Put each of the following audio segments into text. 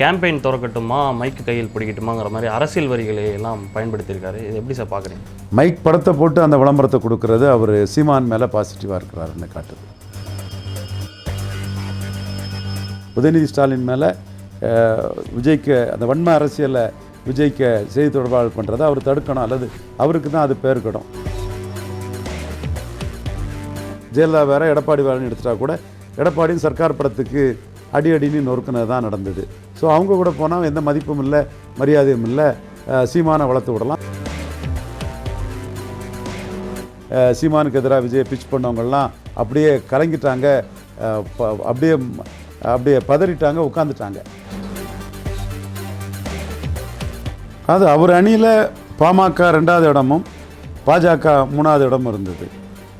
Campaign திறக்கட்டுமா? Mic கையில் பிடிக்கட்டுமாங்கிற மாதிரி அரசியல் வரிகளை எல்லாம் பயன்படுத்தியிருக்காரு. இது எப்படி சார் பார்க்குறீங்க? மைக் படத்தை போட்டு அந்த விளம்பரத்தை கொடுக்கறது அவர் சீமான் மேலே பாசிட்டிவாக இருக்கிறாருன்னு காட்டுது. உதயநிதி ஸ்டாலின் மேலே விஜய்க்கு அந்த வன்ம அரசியலை விஜய்க்கு செய்தி தொடர்பாளர் பண்ணுறதை அவர் தடுக்கணும். அல்லது அவருக்கு தான் அது பேருக்கணும் ஜெயலலிதா வேற எடப்பாடி வேலைன்னு எடுத்துட்டா கூட எடப்பாடியும் சர்க்கார் படத்துக்கு அடி அடின்னு நொறுக்குனது தான் நடந்தது. ஸோ அவங்க கூட போனால் எந்த மதிப்பும் இல்லை மரியாதையும் இல்லை. சீமானை வளர்த்து விடலாம். சீமானுக்கு எதிராக விஜய் பிச் பண்ணவங்கள்லாம் அப்படியே கலங்கிட்டாங்க. ப- அப்படியே அப்படியே பதறிட்டாங்க உட்காந்துட்டாங்க அது அவர் அணியில் பாமக ரெண்டாவது இடமும் பாஜக மூணாவது இடமும் இருந்தது.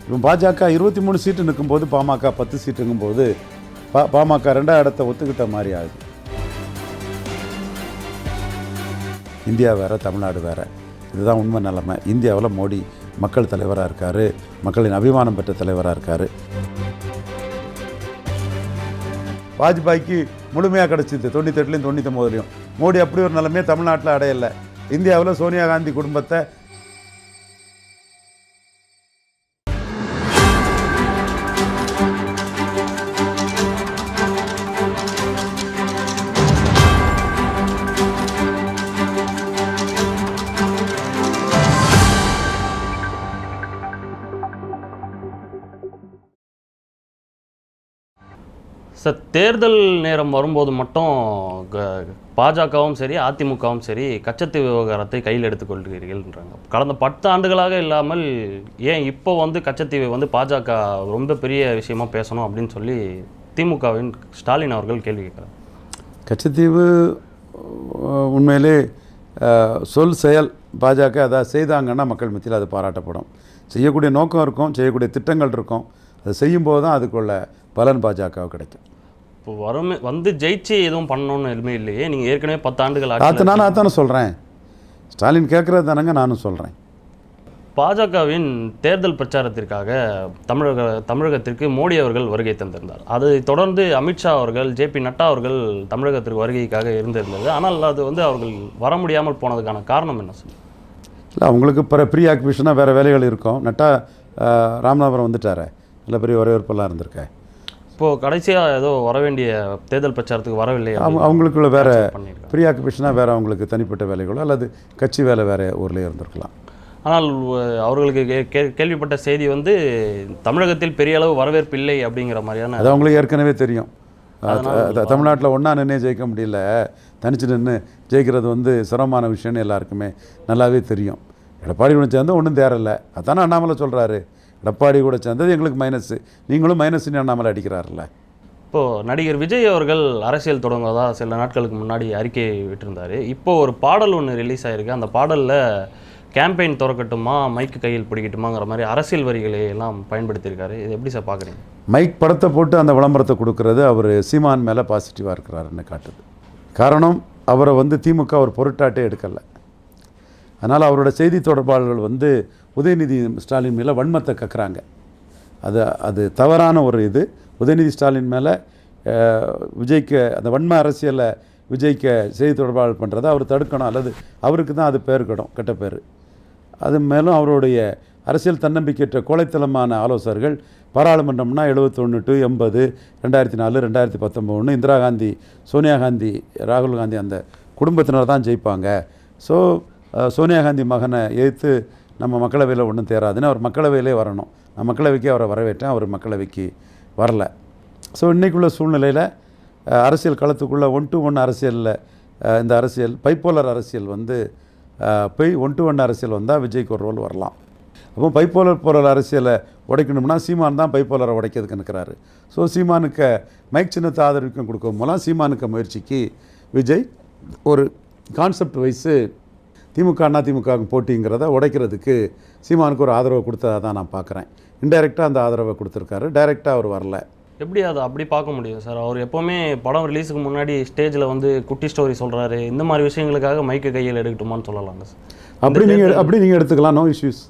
இப்போ பாஜக இருபத்தி மூணு சீட்டு நிற்கும்போது பாமக பத்து சீட்டுங்கும்போது பா பாமக ரெண்டாவது இடத்த ஒத்துக்கிட்ட மாதிரி ஆகுது. இந்தியா வேறு தமிழ்நாடு வேறு. இதுதான் உண்மை நிலைமை. இந்தியாவில் மோடி மக்கள் தலைவராக இருக்கார். மக்களின் அபிமானம் பெற்ற தலைவராக இருக்கார். வாஜ்பாய்க்கு முழுமையாக கிடச்சிது தொண்ணூத்தெட்டுலேயும் தொண்ணூத்தொம்போதுலையும் மோடி அப்படி ஒரு நிலைமையை தமிழ்நாட்டில் அடையலை. இந்தியாவில் சோனியா காந்தி குடும்பத்தை சார் தேர்தல் நேரம் வரும்போது மட்டும் க- பாஜகவும் சரி அதிமுகவும் சரி கச்சத்தீவு விவகாரத்தை கையில் எடுத்துக்கொள்கிறீர்கள்ன்றாங்க. கடந்த பத்து ஆண்டுகளாக இல்லாமல் ஏன் இப்போ வந்து கச்சத்தீவை வந்து பாஜக ரொம்ப பெரிய விஷயமா பேசணும் அப்படின்னு சொல்லி திமுகவின் ஸ்டாலின் அவர்கள் கேள்வி கேட்குறாங்க கச்சத்தீவு உண்மையிலே சொல் செயல் பாஜக அதை செய்தாங்கன்னா மக்கள் மத்தியில் அது பாராட்டப்படும். செய்யக்கூடிய நோக்கம் இருக்கும் செய்யக்கூடிய திட்டங்கள் இருக்கும். அதை செய்யும்போது தான் அதுக்குள்ள பலன் பாஜகவுக்கு கிடைக்கும் இப்போ வரும் வந்து ஜெயிச்சு எதுவும் பண்ணணும்னு எதுவுமே இல்லையே. நீங்கள் ஏற்கனவே பத்து ஆண்டுகள் ஆட்சியில அது நான் அதானே சொல்கிறேன் ஸ்டாலின் கேட்குறது தானங்க நானும் சொல்கிறேன் பாஜகவின் தேர்தல் பிரச்சாரத்திற்காக தமிழக தமிழகத்திற்கு மோடி அவர்கள் வருகை தந்திருந்தார். அதை தொடர்ந்து அமித்ஷா அவர்கள் ஜே பி நட்டா அவர்கள் தமிழகத்திற்கு வருகைக்காக இருந்திருந்தது. ஆனால் அது வந்து அவர்கள் வர முடியாமல் போனதுக்கான காரணம் என்ன சார் இல்லை அவங்களுக்கு பிற ப்ரீ ஆக்குபேஷனாக வேறு வேலைகள் இருக்கும். நட்டா ராமநாதபுரம் வந்துட்டாரே. நல்ல பெரிய வரவேற்பெல்லாம் இருந்திருக்கேன் இப்போது கடைசியாக ஏதோ வர வேண்டிய தேர்தல் பிரச்சாரத்துக்கு வரவில்லை அவங்க அவங்களுக்குள்ள வேறு ப்ரீ ஆக்குபேஷனாக வேறு அவங்களுக்கு தனிப்பட்ட வேலைகளோ அல்லது கட்சி வேலை வேறு ஊர்லேயே இருந்திருக்கலாம். ஆனால் அவர்களுக்கு கேள்விப்பட்ட செய்தி வந்து தமிழகத்தில் பெரிய அளவு வரவேற்பு இல்லை அப்படிங்கிற மாதிரியான அது அவங்களுக்கு ஏற்கனவே தெரியும். தமிழ்நாட்டில் ஒன்றா நின்று ஜெயிக்க முடியல தனிச்சு நின்று ஜெயிக்கிறது வந்து சிரமமான விஷயம்னு எல்லாருக்குமே நல்லாவே தெரியும். எடப்பாடி கூட சேர்ந்து ஒன்றும் தேரல. அதானே அண்ணாமலை சொல்கிறாரு எடப்பாடி கூட சேர்ந்தது எங்களுக்கு மைனஸு நீங்களும் மைனஸ்னு அண்ணாமலை அடிக்கிறாருல்ல. இப்போது நடிகர் விஜய் அவர்கள் அரசியல் தொடங்குவதா சில நாட்களுக்கு முன்னாடி அறிக்கை விட்டிருந்தாரு. இப்போ ஒரு பாடல் ஒன்று ரிலீஸ் ஆயிருக்கு. அந்த பாடலில் கேம்பெயின் திறக்கட்டுமா மைக்கு கையில் பிடிக்கட்டுமாங்கிற மாதிரி அரசியல் வரிகளை எல்லாம் பயன்படுத்தியிருக்காரு. இது எப்படி சார் பார்க்குறீங்க மைக் படத்தை போட்டு அந்த விளம்பரத்தை கொடுக்கறது அவர் சீமான் மேலே பாசிட்டிவாக இருக்கிறாருன்னு காட்டுது. காரணம் அவரை வந்து திமுக ஒரு பொருட்டாட்டே எடுக்கலை. அதனால் அவரோட செய்தி தொடர்பாளர்கள் வந்து உதயநிதி ஸ்டாலின் மேலே வன்மத்தை கக்குறாங்க. அது அது தவறான ஒரு இது. உதயநிதி ஸ்டாலின் மேலே விஜய்க்கு அந்த வன்ம அரசியலை விஜய்க்கு செய்தி தொடர்பாளர் பண்ணுறதை அவர் தடுக்கணும். அல்லது அவருக்கு தான் அது பேருக்கணும் கெட்ட பேர். அது மேலும் அவருடைய அரசியல் தன்னம்பிக்கையற்ற கோழைத்தனமான ஆலோசகர்கள் பாராளுமன்றம்னா எழுபத்தொன்று டு எண்பது ரெண்டாயிரத்தி நாலு ரெண்டாயிரத்தி பத்தொம்போது இந்திரா காந்தி சோனியா காந்தி ராகுல் காந்தி அந்த குடும்பத்தினர் தான் ஜெயிப்பாங்க. ஸோ சோனியா காந்தி மகனை எதிர்த்து நம்ம மக்களவையில் ஒன்றும் தேராதுன்னு அவர் மக்களவையிலே வரணும். நான் மக்களவைக்கு அவரை வரவேற்றேன் அவர் மக்களவைக்கு வரல. ஸோ இன்றைக்குள்ள சூழ்நிலையில் அரசியல் களத்துக்குள்ளே ஒன் டு ஒன் அரசியலில் இந்த அரசியல் பைப்போலர் அரசியல் வந்து போய் ஒன் டு ஒன் அரசியல் வந்தால் விஜய்க்கு ஒரு ரோல் வரலாம். அப்போ பைப்போலர் போலர் அரசியலை உடைக்கணும்னா சீமான் தான் பைப்போலரை உடைக்கிறதுக்கு நிற்கிறாரு. ஸோ சீமானுக்கு மைக் சின்னத்தை ஆதரவுக்கும் கொடுக்கும் மூலம் சீமானுக்கு முயற்சிக்கு விஜய் ஒரு கான்செப்ட் வைஸு திமுக அண்ணா திமுக போட்டிங்கிறத உடைக்கிறதுக்கு சீமானுக்கு ஒரு ஆதரவை கொடுத்ததா தான் நான் பார்க்குறேன். இன்டைரக்டாக அந்த ஆதரவை கொடுத்துருக்காரு. டைரெக்டாக அவர் வரல. எப்படி அதை அப்படி பார்க்க முடியும் சார்? அவர் எப்போவுமே படம் ரிலீஸுக்கு முன்னாடி ஸ்டேஜில் வந்து குட்டி ஸ்டோரி சொல்கிறாரு இந்த மாதிரி விஷயங்களுக்காக மைக்கை கையில் எடுக்கட்டுமான்னு சொல்லலாங்க சார். அப்படி நீங்கள் அப்படி நீங்கள் எடுத்துக்கலாம். நோ இஷ்யூஸ்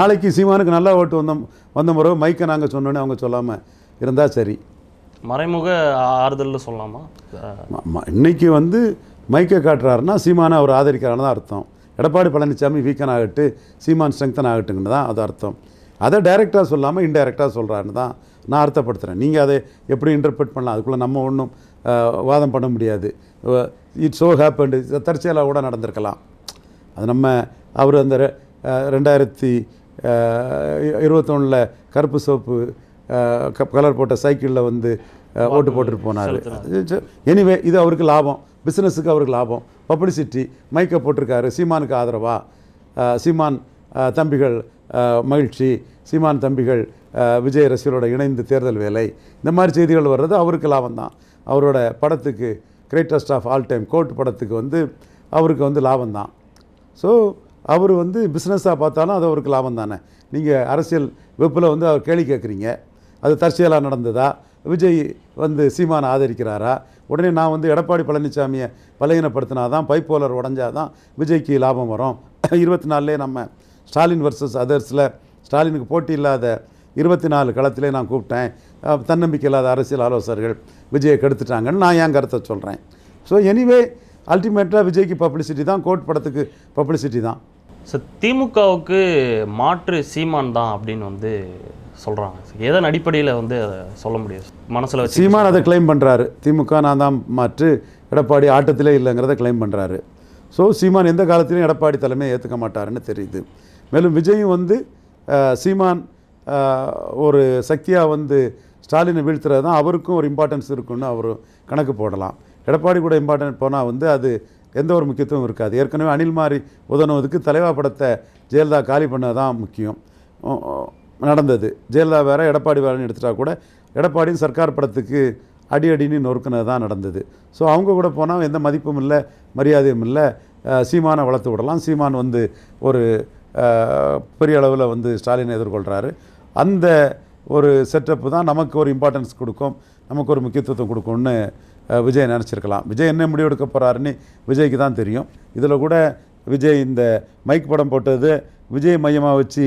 நாளைக்கு சீமானுக்கு நல்லா ஓட்டு வந்த வந்த முறை மைக்கை நாங்கள் சொன்னோன்னே அவங்க சொல்லாமல் இருந்தால் சரி. மறைமுக ஆறுதல்னு சொல்லலாமா? இன்னைக்கு வந்து மைக்கை காட்டுறாருன்னா சீமானை அவர் ஆதரிக்கிறான்னு தான் அர்த்தம். எடப்பாடி பழனிசாமி வீக்கன் ஆகட்டு சீமான் ஸ்ட்ரெங்தன் ஆகட்டுங்கன்னு தான் அது அர்த்தம். அதை டைரெக்டாக சொல்லாமல் இன்டைரக்டாக சொல்கிறாருன்னு தான் நான் அர்த்தப்படுத்துகிறேன் நீங்கள் அதை எப்படி இன்டர்பிரட் பண்ணலாம்? அதுக்குள்ளே நம்ம ஒன்றும் வாதம் பண்ண முடியாது. இட்ஸ் ஸோ ஹேப்பன் தற்செயலாக கூட நடந்திருக்கலாம். அது நம்ம அவர் அந்த ரெண்டாயிரத்தி இருபத்தொன்னில் கருப்பு சோப்பு கலர் போட்ட சைக்கிளில் வந்து ஓட்டு போட்டுட்டு போனார். எனிவே இது அவருக்கு லாபம். பிஸ்னஸுக்கு அவருக்கு லாபம். பப்ளிசிட்டி மைக்கை போட்டிருக்காரு. சீமானுக்கு ஆதரவாக சீமான் தம்பிகள் மகிழ்ச்சி. சீமான் தம்பிகள் விஜய் ரசிகரோட இணைந்து தேர்தல் வேலை. இந்த மாதிரி செய்திகள் வர்றது அவருக்கு லாபம் தான். அவரோட படத்துக்கு greatest of all time GOAT படத்துக்கு வந்து அவருக்கு வந்து லாபம் தான். ஸோ அவர் வந்து பிஸ்னஸாக பார்த்தாலும் அது அவருக்கு லாபம் தானே. நீங்கள் அரசியல் வெப்பில் வந்து அவர் கேள்வி கேட்குறீங்க. அது தற்செயலாக நடந்ததா? விஜய் வந்து சீமானை ஆதரிக்கிறாரா? உடனே நான் வந்து எடப்பாடி பழனிசாமியை பலகீனப்படுத்தினா தான் பைப்போலர் உடஞ்சாதான் விஜய்க்கு லாபம் வரும். இருபத்தி நாலுலே நம்ம ஸ்டாலின் வர்சஸ் அதர்ஸில் ஸ்டாலினுக்கு போட்டி இல்லாத இருபத்தி நாலு களத்திலே நான் கூப்பிட்டேன். தன்னம்பிக்கை இல்லாத அரசியல் ஆலோசகர்கள் விஜயை கெடுத்துட்டாங்கன்னு நான் என் கருத்தை சொல்கிறேன் ஸோ எனிவே அல்டிமேட்டாக விஜய்க்கு பப்ளிசிட்டி தான் கோட் படத்துக்கு பப்ளிசிட்டி தான். ஸோ திமுகவுக்கு மாற்று சீமான் தான் அப்படின்னு வந்து சொல்கிறாங்க எதன் அடிப்படையில் வந்து அதை சொல்ல முடியும் மனசில் வச்சு சீமான் அதை கிளைம் பண்ணுறாரு திமுக நான் தான் மாற்று எடப்பாடி ஆட்டத்திலே இல்லைங்கிறத கிளைம் பண்ணுறாரு ஸோ சீமான் எந்த காலத்திலையும் எடப்பாடி தலைமையை ஏற்றுக்க மாட்டாருன்னு தெரியுது. மேலும் விஜயும் வந்து சீமான் ஒரு சக்தியாக வந்து ஸ்டாலினை வீழ்த்துறது தான் அவருக்கும் ஒரு இம்பார்ட்டன்ஸ் இருக்குன்னு அவர் கணக்கு போடலாம். எடப்பாடி கூட இம்பார்ட்டன்ட் போனால் வந்து அது எந்த ஒரு முக்கியத்துவம் இருக்காது. ஏற்கனவே அனில் மாறி உதவுவதுக்கு தலைவா படத்தை ஜெயலலிதா காலி பண்ணது தான் முக்கியம். நடந்தது. ஜெயலலிதா வேற எடப்பாடி வேறன்னு எடுத்துட்டா கூட எடப்பாடியும் சர்க்கார் படத்துக்கு அடி அடின்னு நொறுக்குனது தான் நடந்தது. ஸோ அவங்க கூட போனால் எந்த மதிப்பும் இல்லை மரியாதையும் இல்லை. சீமானை வளர்த்து விடலாம். சீமான் வந்து ஒரு பெரிய அளவில் வந்து ஸ்டாலினை எதிர்கொள்கிறாரு அந்த ஒரு செட்டப்பு தான் நமக்கு ஒரு இம்பார்ட்டன்ஸ் கொடுக்கும் நமக்கு ஒரு முக்கியத்துவம் கொடுக்கும்னு விஜய் நினச்சிருக்கலாம். விஜய் என்ன முடிவெடுக்க போகிறாருன்னு விஜய்க்கு தான் தெரியும். இதில் கூட விஜய் இந்த மைக் படம் போட்டது விஜய் மையமாக வச்சு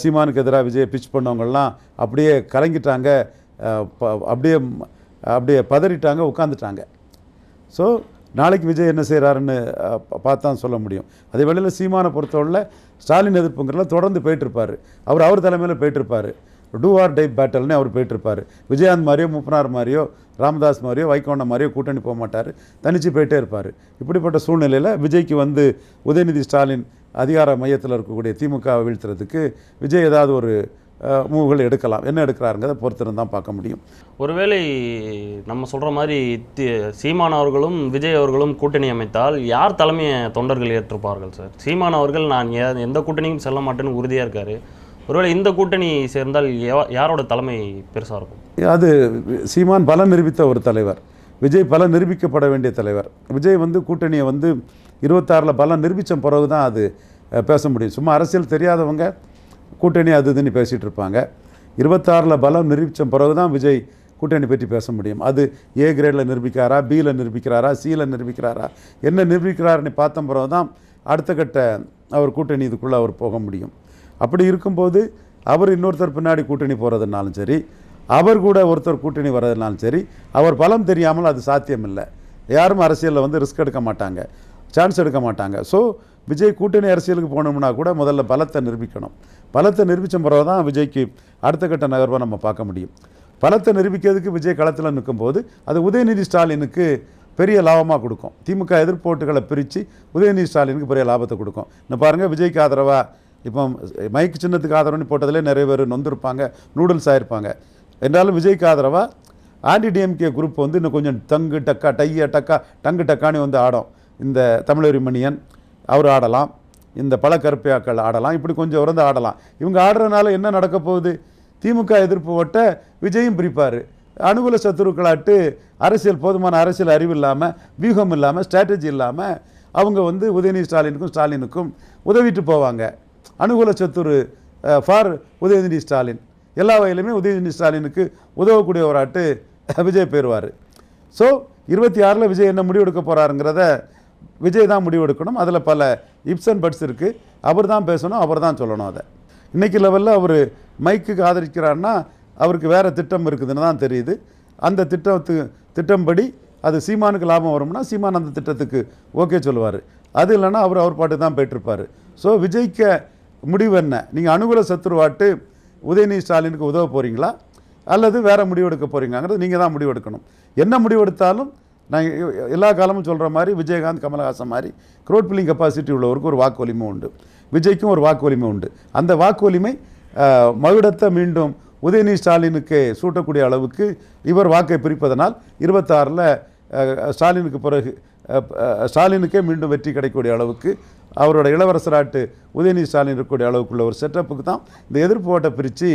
சீமானுக்கு எதிராக விஜய் பிச் பண்ணவங்கள்லாம் அப்படியே கலங்கிட்டாங்க. அப்படியே அப்படியே பதறிட்டாங்க உட்காந்துட்டாங்க ஸோ நாளைக்கு விஜய் என்ன செய்கிறாருன்னு பார்த்தா சொல்ல முடியும். அதே வேளையில் சீமானை பொறுத்தவரையில் ஸ்டாலின் எதிர்ப்புங்கிறல தொடர்ந்து போயிட்டுருப்பார். அவர் அவர் தலைமையில் போயிட்டுருப்பார். டூ ஆர் டைப் பேட்டல்னு அவர் போயிட்டுருப்பார். விஜயகாந்த் மாதிரியோ முப்பனார் மாதிரியோ ராமதாஸ் மாதிரியோ வைகோண்டம் மாதிரியோ கூட்டணி போக மாட்டார். தனிச்சு போயிட்டே இருப்பார். இப்படிப்பட்ட சூழ்நிலையில் விஜய்க்கு வந்து உதயநிதி ஸ்டாலின் அதிகார மையத்தில் இருக்கக்கூடிய திமுக வீழ்த்துறதுக்கு விஜய் ஏதாவது ஒரு மூவ்கள் எடுக்கலாம். என்ன எடுக்கிறாருங்கிறத பொறுத்திருந்து தான் பார்க்க முடியும். ஒருவேளை நம்ம சொல்கிற மாதிரி சீமான் அவர்களும் விஜய் அவர்களும் கூட்டணி அமைத்தால் யார் தலைமையை தொண்டர்கள் ஏற்றுப்பார்கள் சார்? சீமான் அவர்கள் நான் எந்த கூட்டணியும் செல்ல மாட்டேன்னு உறுதியாக இருக்காரு. ஒருவேளை இந்த கூட்டணி சேர்ந்தால் யாரோட தலைமை பெருசாக இருக்கும்? அது சீமான் பல நிரூபித்த ஒரு தலைவர். விஜய் பல நிரூபிக்கப்பட வேண்டிய தலைவர். விஜய் வந்து கூட்டணியை வந்து இருபத்தாறில் பல நிரூபித்த பிறகு தான் அது பேச முடியும். சும்மா அரசியல் தெரியாதவங்க கூட்டணி அது இதுன்னு பேசிகிட்டு இருப்பாங்க. இருபத்தாறில் பலம் நிரூபித்த பிறகு தான் விஜய் கூட்டணி பற்றி பேச முடியும். அது ஏ கிரேடில் நிரூபிக்கிறாரா பியில் நிரூபிக்கிறாரா சியில் நிரூபிக்கிறாரா என்ன நிரூபிக்கிறாருன்னு பார்த்த பிறகு தான் அடுத்த கட்ட அவர் கூட்டணி இதுக்குள்ளே அவர் போக முடியும். அப்படி இருக்கும்போது அவர் இன்னொருத்தர் பின்னாடி கூட்டணி போகிறதுனாலும் சரி அவர் கூட ஒருத்தர் கூட்டணி வர்றதுனாலும் சரி அவர் பலம் தெரியாமல் அது சாத்தியம் இல்லை யாரும் அரசியலில் வந்து ரிஸ்க் எடுக்க மாட்டாங்க சான்ஸ் எடுக்க மாட்டாங்க. ஸோ விஜய் கூட்டணி அரசியலுக்கு போகணும்னா கூட முதல்ல பலத்தை நிரூபிக்கணும். பலத்தை நிரூபித்த பிறகு தான் விஜய்க்கு அடுத்த கட்ட நகர்வை நம்ம பார்க்க முடியும். பலத்தை நிரூபிக்கிறதுக்கு விஜய் களத்தில் நிற்கும்போது அது உதயநிதி ஸ்டாலினுக்கு பெரிய லாபமாக கொடுக்கும். திமுக எதிர்ப்போட்டுகளை பிரித்து உதயநிதி ஸ்டாலினுக்கு பெரிய லாபத்தை கொடுக்கும். இன்னும் பாருங்கள் விஜய்க்கு ஆதரவாக இப்போ மைக் சின்னத்துக்கு ஆதரவுன்னு போட்டதிலே நிறைய பேர் நொந்திருப்பாங்க நூடுல்ஸ் ஆகிருப்பாங்க என்றாலும் விஜய்க்கு ஆதரவாக ஆன்டி டிஎம்கே குரூப் வந்து இன்னும் கொஞ்சம் தங்கு டக்கா டைய டக்கா டங்கு டக்கானி வந்து ஆடும். இந்த தமிழறி மணியன் அவர் ஆடலாம். இந்த பல கருப்பையாக்கள் ஆடலாம். இப்படி கொஞ்சம் உறந்து ஆடலாம். இவங்க ஆடுறதுனால என்ன நடக்க போகுது? திமுக எதிர்ப்பு ஓட்ட விஜயும் பிரிப்பார். அனுகூல சத்துருக்களாட்டு அரசியல் போதுமான அரசியல் அறிவு இல்லாமல் வியூகம் இல்லாமல் ஸ்ட்ராட்டஜி இல்லாமல் அவங்க வந்து உதயநிதி ஸ்டாலினுக்கும் ஸ்டாலினுக்கும் உதவிட்டு போவாங்க. அனுகூல சத்துரு ஃபார் உதயநிதி ஸ்டாலின். எல்லா வகையிலுமே உதயநிதி ஸ்டாலினுக்கு உதவக்கூடிய ஒரு ஆட்டு விஜய் பெறுவார். ஸோ இருபத்தி ஆறில் விஜய் என்ன முடிவெடுக்க போகிறாருங்கிறத விஜய் தான் முடிவெடுக்கணும் அதில் பல இப்ஸ் அண்ட் பட்ஸ் இருக்குது அவர் தான் பேசணும் அவர் தான் சொல்லணும் அதை. இன்றைக்கி லெவலில் அவர் மைக்குக்கு ஆதரிக்கிறாருன்னா அவருக்கு வேறு திட்டம் இருக்குதுன்னு தான் தெரியுது. அந்த திட்டத்து திட்டம்படி அது சீமானுக்கு லாபம் வரும்னா சீமான் அந்த திட்டத்துக்கு ஓகே சொல்லுவார். அது இல்லைன்னா அவர் அவர் பாட்டு தான் போயிட்டுருப்பார். ஸோ விஜய்க்க முடிவு என்ன? நீங்கள் அனுகூல சத்துருவாட்டு உதயநிதி ஸ்டாலினுக்கு உதவ போகிறீங்களா அல்லது வேறு முடிவெடுக்க போகிறீங்கிறது நீங்கள் தான் முடிவெடுக்கணும் என்ன முடிவெடுத்தாலும் நான் எல்லா காலமும் சொல்கிற மாதிரி விஜயகாந்த் கமலஹாசன் மாதிரி க்ரோட் பில்லிங் கெப்பாசிட்டி உள்ளவருக்கு ஒரு வாக்கு வலிமை உண்டு. விஜய்க்கும் ஒரு வாக்கு வலிமை உண்டு. அந்த வாக்கு வலிமை மகுடத்தை மீண்டும் உதயநிதி ஸ்டாலினுக்கு சூட்டக்கூடிய அளவுக்கு இவர் வாக்கை பிரிப்பதனால் இருபத்தாறில் ஸ்டாலினுக்கு பிறகு ஸ்டாலினுக்கே மீண்டும் வெற்றி கிடைக்கக்கூடிய அளவுக்கு அவரோட இளவரசராட்டு உதயநிதி ஸ்டாலின் இருக்கக்கூடிய அளவுக்குள்ள ஒரு செட்டப்புக்கு தான் இந்த எதிர்ப்பு ஓட்டை பிரித்து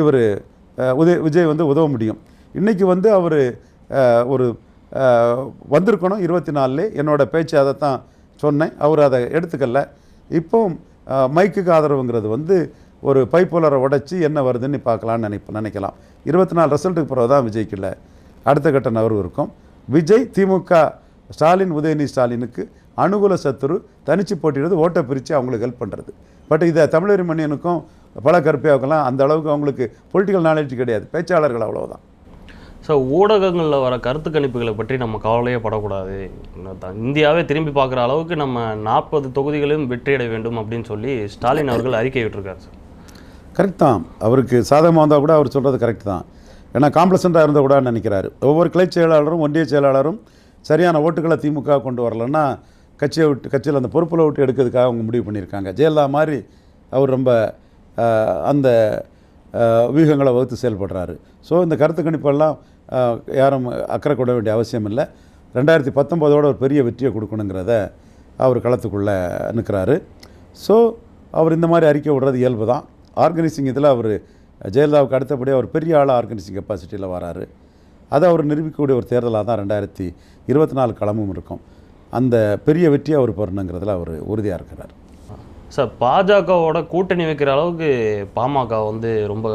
இவர் உதய விஜய் வந்து உதவ முடியும். இன்றைக்கி வந்து அவர் ஒரு வந்திருக்கணும் இருபத்தி நாலுலே என்னோட பேச்சு அதை தான் சொன்னேன். அவர் அதை எடுத்துக்கல. இப்போ மைக்குக்கு ஆதரவுங்கிறது வந்து ஒரு பைப்போலரை உடைச்சி என்ன வருதுன்னு பார்க்கலான்னு நினைப்ப நினைக்கலாம். இருபத்தி நாலு ரிசல்ட்டுக்கு பிறகு தான் விஜய்க்கு இல்லை அடுத்த கட்ட நகர்வு இருக்கும். விஜய் திமுக ஸ்டாலின் உதயநிதி ஸ்டாலினுக்கு அனுகூல சத்துரு தனிச்சு போட்டிடுறது ஓட்டை பிரித்து அவங்களுக்கு ஹெல்ப் பண்ணுறது பட் இதை தமிழரி மணியனுக்கும் பல கருப்பையாவுக்கெல்லாம் அந்த அளவுக்கு அவங்களுக்கு பொலிட்டிக்கல் நாலேஜ் கிடையாது. பேச்சாளர்கள் அவ்வளவுதான். ஸோ ஊடகங்களில் வர கருத்து கணிப்புகளை பற்றி நம்ம கவலையே படக்கூடாது. இந்தியாவே திரும்பி பார்க்குற அளவுக்கு நம்ம நாற்பது தொகுதிகளையும் வெற்றியடைய வேண்டும் அப்படின்னு சொல்லி ஸ்டாலின் அவர்கள் அறிக்கை விட்டிருக்காரு சார் கரெக்ட் தான். அவருக்கு சாதகமாக வந்தால் கூட அவர் சொல்கிறது கரெக்ட் தான். ஏன்னா காம்ப்ளசண்ட்டாக இருந்தால் கூட நினைக்கிறாரு. ஒவ்வொரு கிளை செயலாளரும் ஒன்றிய செயலாளரும் சரியான ஓட்டுகளை திமுக கொண்டு வரலன்னா கட்சியை விட்டு கட்சியில் அந்த பொறுப்பில் விட்டு எடுக்கிறதுக்காக அவங்க முடிவு பண்ணியிருக்காங்க. ஜெயலலிதா மாதிரி அவர் ரொம்ப அந்த வியூகங்களை வகுத்து செயல்படுறாரு. ஸோ இந்த கருத்து கணிப்பெல்லாம் யாரும் அக்கறை கொள்ள வேண்டிய அவசியம் இல்லை. ரெண்டாயிரத்தி பத்தொம்போதோட ஒரு பெரிய வெற்றியை கொடுக்கணுங்கிறத அவர் களத்துக்குள்ளே நிற்கிறாரு. ஸோ அவர் இந்த மாதிரி அறிக்கை விடுறது இயல்பு தான் ஆர்கனைசிங் இதில் அவர் ஜெயலலிதாவுக்கு அடுத்தபடியாக ஒரு பெரிய ஆளாக ஆர்கனைசிங் கெப்பாசிட்டியில் வராரு. அதை அவர் நிரூபிக்கக்கூடிய ஒரு தேர்தலாக தான் ரெண்டாயிரத்தி இருபத்தி நாலு களமும் இருக்கும். அந்த பெரிய வெற்றியை அவர் பெறணுங்கிறதுல அவர் உறுதியாக இருக்கிறார். சார் பாஜகவோட கூட்டணி வைக்கிற அளவுக்கு பாமக வந்து ரொம்ப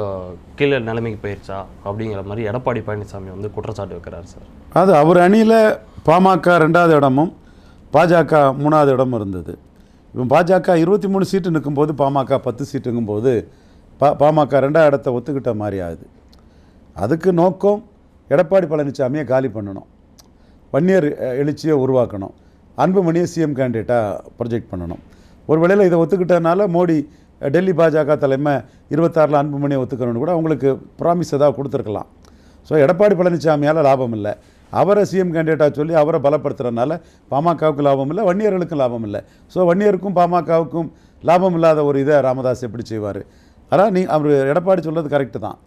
கீழே நிலைமைக்கு போயிருச்சா? அப்படிங்கிற மாதிரி எடப்பாடி பழனிசாமி வந்து குற்றச்சாட்டு வைக்கிறார் சார். அது அவர் அணியில் பாமக ரெண்டாவது இடமும் பாஜக மூணாவது இடமும் இருந்தது. இவன் பாஜக இருபத்தி மூணு சீட்டு நிற்கும்போது பாமக பத்து சீட்டுங்கும்போது பா பாமக ரெண்டாவது இடத்த ஒத்துக்கிட்ட மாதிரி ஆகுது. அதுக்கு நோக்கம் எடப்பாடி பழனிசாமியை காலி பண்ணணும். வன்னியர் எழுச்சியை உருவாக்கணும். அன்புமணியை சிஎம் கேண்டிடேட்டாக ப்ரொஜெக்ட் பண்ணணும். ஒரு வேளையில் இதை ஒத்துக்கிட்டனால மோடி டெல்லி பாஜக தலைமை இருபத்தாறில் அன்புமணியை ஒத்துக்கணும்னு கூட அவங்களுக்கு ப்ராமிஸ் ஏதாவது கொடுத்துருக்கலாம். ஸோ எடப்பாடி பழனிசாமியால் லாபம் இல்லை. அவரை சிஎம் கேண்டிடேட்டாக சொல்லி அவரை பலப்படுத்துறதுனால பாமகவுக்கு லாபம் இல்லை வன்னியர்களுக்கும் லாபம் இல்லை. ஸோ வன்னியருக்கும் பாமகவுக்கும் லாபம் இல்லாத ஒரு இதை ராமதாஸ் எப்படி செய்வார்? ஆனால் நீ அவர் எடப்பாடி சொல்கிறது கரெக்டு தான்.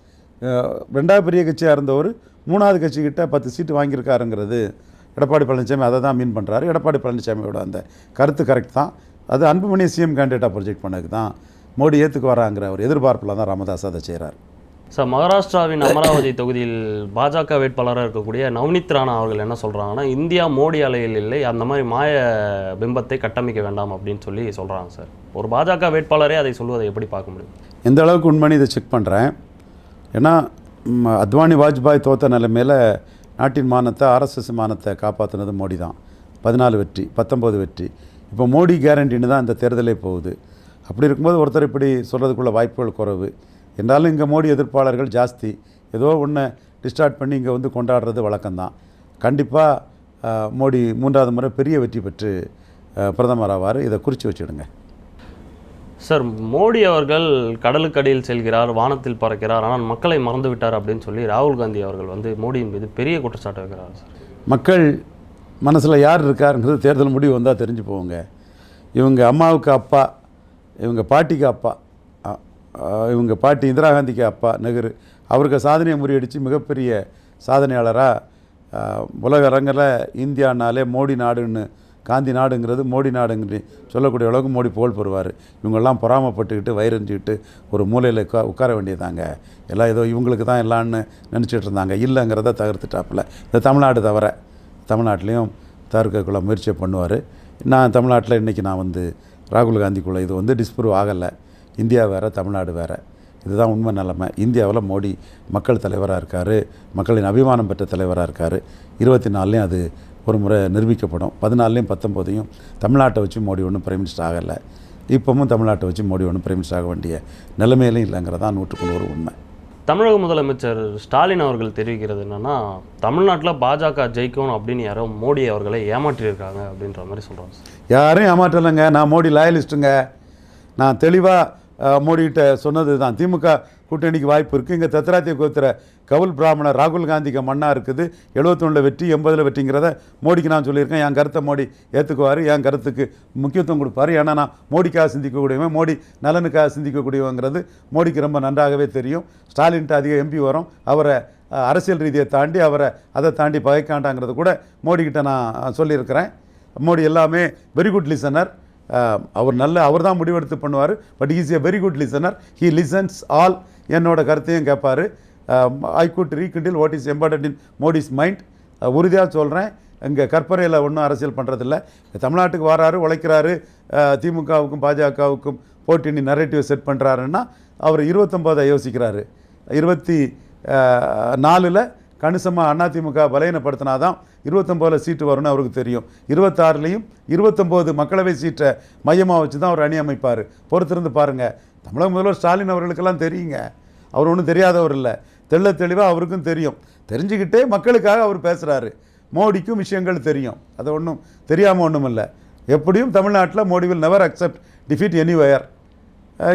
ரெண்டாவது பெரிய கட்சியாக இருந்தவர் மூணாவது கட்சிக்கிட்ட பத்து சீட்டு வாங்கியிருக்காருங்கிறது எடப்பாடி பழனிசாமி அதை தான் மீன் பண்ணுறாரு எடப்பாடி பழனிசாமியோட அந்த கருத்து கரெக்ட் தான். அது அன்புமணியை சிஎம் கேண்டிடேட்டாக ப்ரொஜெக்ட் பண்ணதுக்கு தான் மோடி ஏற்றுக்கு வராங்கிற ஒரு எதிர்பார்ப்பில் தான் ராமதாஸ் அதை செய்கிறார் சார் மகாராஷ்டிராவின் அமராவதி தொகுதியில் பாஜக வேட்பாளராக இருக்கக்கூடிய நவனித் ராணா அவர்கள் என்ன சொல்கிறாங்கன்னா இந்தியா மோடி அலையில் இல்லை அந்த மாதிரி மாய பிம்பத்தை கட்டமைக்க வேண்டாம் அப்படின்னு சொல்லி சொல்கிறாங்க சார். ஒரு பாஜக வேட்பாளரே அதை சொல்வதை எப்படி பார்க்க முடியும்? எந்த அளவுக்கு உண்மைன்னு இதை செக் பண்ணுறேன் ஏன்னா அத்வானி வாஜ்பாய் தோத்த நிலைமையில் நாட்டின் மானத்தை ஆர்எஸ்எஸ் மானத்தை காப்பாற்றினது மோடி தான். பதினாலு வெற்றி பத்தொம்போது வெற்றி. இப்போ மோடி கேரண்டின்னு தான் இந்த தேர்தலே போகுது. அப்படி இருக்கும்போது ஒருத்தர் இப்படி சொல்கிறதுக்குள்ள வாய்ப்புகள் குறைவு. என்றாலும் இங்கே மோடி எதிர்ப்பாளர்கள் ஜாஸ்தி. ஏதோ ஒன்று டிஸ்டார்ட் பண்ணி இங்கே வந்து கொண்டாடுறது வழக்கம்தான் கண்டிப்பாக மோடி மூன்றாவது முறை பெரிய வெற்றி பெற்று பிரதமர் ஆவார். இதை குறித்து வச்சுடுங்க சார் மோடி அவர்கள் கடலுக்கடியில் செல்கிறார் வானத்தில் பறக்கிறார் ஆனால் மக்களை மறந்து விட்டார் அப்படின்னு சொல்லி ராகுல் காந்தி அவர்கள் வந்து மோடியின் மீது பெரிய குற்றச்சாட்டு வைக்கிறார் சார். மக்கள் மனசில் யார் இருக்காருங்கிறது தேர்தல் முடிவு வந்தால் தெரிஞ்சு போவோங்க. இவங்க அம்மாவுக்கு அப்பா இவங்க பாட்டிக்கு அப்பா இவங்க பாட்டி இந்திரா காந்திக்கு அப்பா நெஹ்ரு அவருக்கு சாதனையை முறியடித்து மிகப்பெரிய சாதனையாளராக உலக அரங்கில் இந்தியானாலே மோடி நாடுன்னு காந்தி நாடுங்கிறது மோடி நாடுங்கிறது சொல்லக்கூடிய அளவுக்கு மோடி புகழ் பெறுவார். இவங்கெல்லாம் பொறாமப்பட்டுக்கிட்டு வயிறுஞ்சிக்கிட்டு ஒரு மூலையில் உட்கா உட்கார வேண்டியதாங்க. எல்லாம் ஏதோ இவங்களுக்கு தான் எல்லான்னு நினச்சிட்டு இருந்தாங்க. இல்லைங்கிறத தகர்த்துட்டாப்பில். இந்த தமிழ்நாடு தவிர தமிழ்நாட்டிலையும் தவிர்க்கக்குள்ள முயற்சியை பண்ணுவார். நான் தமிழ்நாட்டில் இன்றைக்கி நான் வந்து ராகுல் காந்திக்குள்ளே இது வந்து டிஸ்ப்ரூவ் ஆகலை. இந்தியா வேறு தமிழ்நாடு வேறு. இதுதான் உண்மை நிலைமை. இந்தியாவில் மோடி மக்கள் தலைவராக இருக்கார். மக்களின் அபிமானம் பெற்ற தலைவராக இருக்கார். இருபத்தி நாலுலேயும் அது ஒரு முறை நிரூபிக்கப்படும். பதினாலையும் பத்தொம்போதையும் தமிழ்நாட்டை வச்சு மோடி ஒன்றும் பிரைம் மினிஸ்டர் ஆகலை. இப்போவும் தமிழ்நாட்டை வச்சு மோடி ஒன்றும் பிரைம் மினிஸ்டர் ஆக வேண்டிய நிலைமையிலும் இல்லைங்கிறதான் நூற்றுக்கு நூறு உண்மை. தமிழக முதலமைச்சர் ஸ்டாலின் அவர்கள் தெரிவிக்கிறது என்னன்னா தமிழ்நாட்டில் பாஜக ஜெயிக்கணும் அப்படின்னு யாரோ மோடி அவர்களை ஏமாற்றியிருக்காங்க அப்படின்ற மாதிரி சொல்கிறாங்க யாரும் ஏமாற்றலைங்க. நான் மோடி லாயலிஸ்ட்டுங்க. நான் தெளிவாக மோடிகிட்ட சொன்னது தான் திமுக கூட்டணிக்கு வாய்ப்பு இருக்குது இங்கே தத்ராத்திய கோத்திர கவுல் பிராமணர் ராகுல் காந்திக்கு மண்ணாக இருக்குது. எழுபத்தொன்னில் வெற்றி எண்பதில் வெற்றிங்கிறத மோடிக்கு நான் சொல்லியிருக்கேன். என் கருத்தை மோடி ஏற்றுக்குவார் என் கருத்துக்கு முக்கியத்துவம் கொடுப்பார். ஏன்னா நான் மோடிக்காக சிந்திக்கக்கூடியவன் மோடி நலனுக்காக சிந்திக்கக்கூடியவங்கிறது மோடிக்கு ரொம்ப நன்றாகவே தெரியும். ஸ்டாலின்ட்டு அதிக எம்பி வரும். அவரை அரசியல் ரீதியை தாண்டி அவரை அதை தாண்டி பகைக்காண்டாங்கிறது கூட மோடிக்கிட்ட நான் சொல்லியிருக்கிறேன். மோடி எல்லாமே வெரி குட் லிசனர் அவர் நல்ல அவர் தான் முடிவெடுத்து பண்ணுவார். But is a very good listener he listens all என்னோட கருத்தையும் கேட்பார். I could rekindle what is important in Modi's mind உறுதியாக சொல்கிறேன் இங்கே கற்பனையில் ஒன்றும் அரசியல் பண்ணுறதில்ல தமிழ்நாட்டுக்கு வராரு உழைக்கிறாரு திமுகவுக்கும் பாஜகவுக்கும் போட்டினி நரேட்டிவ் செட் பண்ணுறாருன்னா அவர் இருபத்தொம்போதை யோசிக்கிறாரு. இருபத்தி நாலில் கணிசமாக அதிமுக பலகீனப்படுத்தினாதான் இருபத்தொம்போதில் சீட்டு வரும்னு அவருக்கு தெரியும். இருபத்தாறுலேயும் இருபத்தொம்போது மக்களவை சீட்டை மையமாக வச்சு தான் அவர் அணி அமைப்பார் பொறுத்திருந்து பாருங்கள் தமிழக முதல்வர் ஸ்டாலின் அவர்களுக்கெல்லாம் தெரியுங்க. அவர் ஒன்றும் தெரியாதவர் இல்லை. தெள்ள தெளிவாக அவருக்கும் தெரியும். தெரிஞ்சுக்கிட்டே மக்களுக்காக அவர் பேசுகிறாரு மோடிக்கும் விஷயங்கள் தெரியும். அது ஒன்றும் தெரியாமல் ஒன்றும் இல்லை எப்படியும் தமிழ்நாட்டில் Modi will never accept defeat anywhere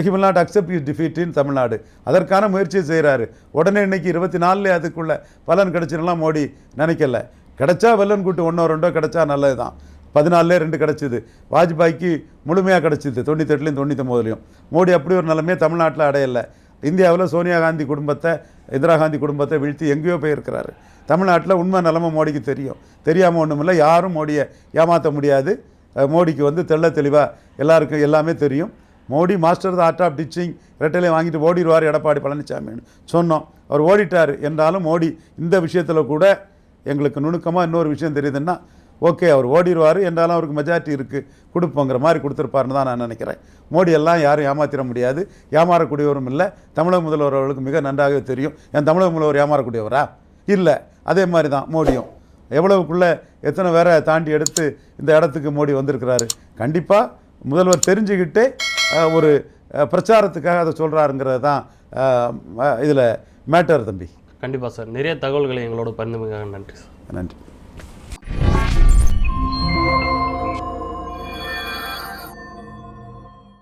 he will not accept is defeat in Tamil Nadu. அதற்கான முயற்சியை செய்கிறாரு உடனே இன்னைக்கு இருபத்தி நாலுலேயே அதுக்குள்ள பலன் கிடச்சிடலாம் மோடி நினைக்கல. கிடச்சா வல்லன் கூட்டு ஒன்றோ ரெண்டோ கிடைச்சா நல்லது தான் பதினாலே ரெண்டு கிடச்சிது. வாஜ்பாய்க்கு முழுமையாக கிடச்சிது. தொண்ணூத்தெட்டுலேயும் தொண்ணூத்தொம்போதுலையும். மோடி அப்படி ஒரு நிலைமையை தமிழ்நாட்டில் அடையலை. இந்தியாவில் சோனியா காந்தி குடும்பத்தை இந்திரா காந்தி குடும்பத்தை வீழ்த்தி எங்கேயோ போயிருக்கிறாரு. தமிழ்நாட்டில் உண்மை நிலமை மோடிக்கு தெரியும். தெரியாமல் ஒன்றுமில்லை யாரும் மோடியை ஏமாற்ற முடியாது. மோடிக்கு வந்து தெள்ள தெளிவாக எல்லாருக்கும் எல்லாமே தெரியும். Modi master the art of ditching ரெட்டலை வாங்கிட்டு ஓடிடுவார் எடப்பாடி பழனிசாமின்னு சொன்னோம். அவர் ஓடிட்டார். என்றாலும் மோடி இந்த விஷயத்தில் கூட எங்களுக்கு நுணுக்கமாக இன்னொரு விஷயம் தெரியுதுன்னா ஓகே அவர் ஓடிடுவார் என்றாலும் அவருக்கு மெஜாரிட்டி இருக்குது கொடுப்போங்கிற மாதிரி கொடுத்துருப்பாருன்னு தான் நான் நினைக்கிறேன். மோடி எல்லாம் யாரும் ஏமாத்திட முடியாது ஏமாறக்கூடியவரும் இல்லை. தமிழக முதல்வர் அவர்களுக்கு மிக நன்றாகவே தெரியும். என் தமிழக முதல்வர் ஏமாறக்கூடியவரா? இல்லை. அதே மாதிரி தான் மோடியும். எவ்வளவுக்குள்ளே எத்தனை பேரை தாண்டி எடுத்து இந்த இடத்துக்கு மோடி வந்திருக்கிறாரு? கண்டிப்பாக முதல்வர் தெரிஞ்சுக்கிட்டே ஒரு பிரச்சாரத்துக்காக அதை சொல்கிறாருங்கிறது தான் இதில் மேட்டர் தம்பி. கண்டிப்பாக சார். நிறைய தகவல்களை எங்களோட பரிந்துமைக்காக நன்றி சார். நன்றி.